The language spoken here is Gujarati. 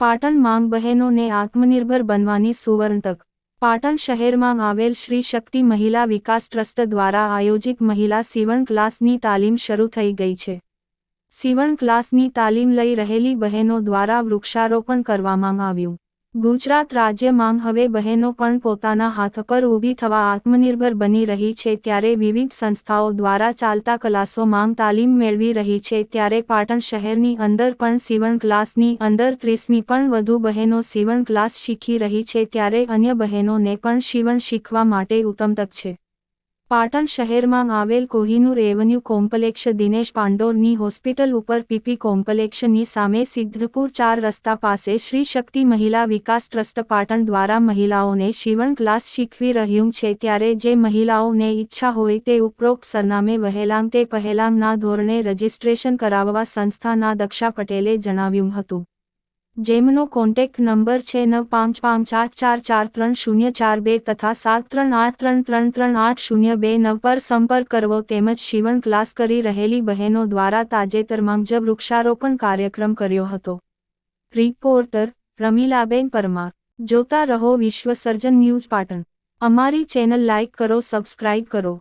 પાટણ માંગ બહેનોને આત્મનિર્ભર બનવાની સુવર્ણ તક. પાટણ શહેરમાં આવેલ શ્રી શક્તિ મહિલા વિકાસ ટ્રસ્ટ દ્વારા આયોજિત મહિલા સીવણ ક્લાસની તાલીમ શરૂ થઈ ગઈ છે. સીવણ ક્લાસની તાલીમ લઈ રહેલી બહેનો દ્વારા વૃક્ષારોપણ કરવામાં આવ્યું. ગુજરાત રાજ્યમાં હવે બહેનો પણ પોતાના હાથ પર ઊભી થવા આત્મનિર્ભર બની રહી છે ત્યારે વિવિધ સંસ્થાઓ દ્વારા ચાલતા ક્લાસોમાં તાલીમ મેળવી રહી છે ત્યારે પાટણ શહેરની અંદર પણ સીવણ ક્લાસની અંદર ત્રીસમી પણ વધુ બહેનો સીવણ ક્લાસ શીખી રહી છે ત્યારે અન્ય બહેનોને પણ સીવણ શીખવા માટે ઉત્તમ તક છે. પાટણ શહેરમાં આવેલ કોહિનૂર એવન્યુ કોમ્પલેક્ષ દિનેશ પાંડોરની હોસ્પિટલ ઉપર પીપી કોમ્પલેક્ષની સામે સિદ્ધપુર ચાર રસ્તા પાસે શ્રી શક્તિ મહિલા વિકાસ ટ્રસ્ટ પાટણ દ્વારા મહિલાઓને શિવણ ક્લાસ શીખવી રહ્યું છે ત્યારે જે મહિલાઓને ઈચ્છા હોય તે ઉપરોક્ત સરનામે વહેલાંગ તે પહેલાંગના ધોરણે રજીસ્ટ્રેશન કરાવવા સંસ્થાના દક્ષા પટેલે જણાવ્યું હતું. જેમનો કોન્ટેક્ટ નંબર છે નવ પાંચ પાંચ આઠ ચાર ચાર ત્રણ શૂન્ય ચાર બે તથા સાત ત્રણ આઠ ત્રણ ત્રણ ત્રણ આઠ શૂન્ય બે નવ પર સંપર્ક કરવો તેમજ શિવણ ક્લાસ કરી રહેલી બહેનો દ્વારા તાજેતરમાં જ વૃક્ષારોપણ કાર્યક્રમ કર્યો હતો. રિપોર્ટર રમીલાબેન પરમાર. જોતા રહો વિશ્વ સર્જન ન્યૂઝ પાટણ. અમારી ચેનલ લાઇક કરો સબસ્ક્રાઇબ કરો.